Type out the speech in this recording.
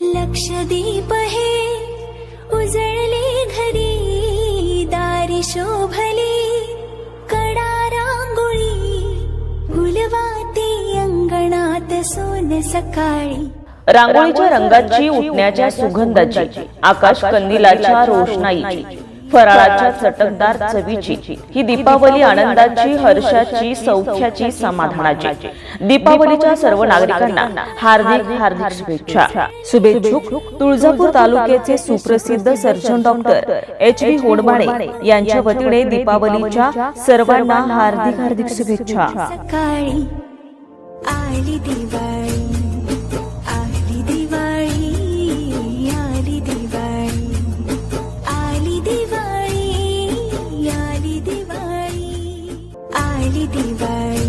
लक्षदीप हे उजळले घरी दारी शोभली कडा रांगोळी गुलवाती अंगणात सोन सकाळी. रांगोळीच्या रंगाची उठण्याच्या सुगंधाची आकाश कंदिलाच्या रोषणाईची. फराळाच्या चटकदार चवीची. ही दीपावली आनंदाची हर्षाची सौख्याची समाधानाची. दीपावलीच्या सर्व नागरिकांना हार्दिक हार्दिक शुभेच्छा. शुभेच्छुक तुळजापूर तालुक्याचे सुप्रसिद्ध surgeon doctor H V Hodbane यांच्या वतीने दीपावलीच्या सर्वांना हार्दिक हार्दिक शुभेच्छा. सकाळी आली दिवाळी. 美丽的白云。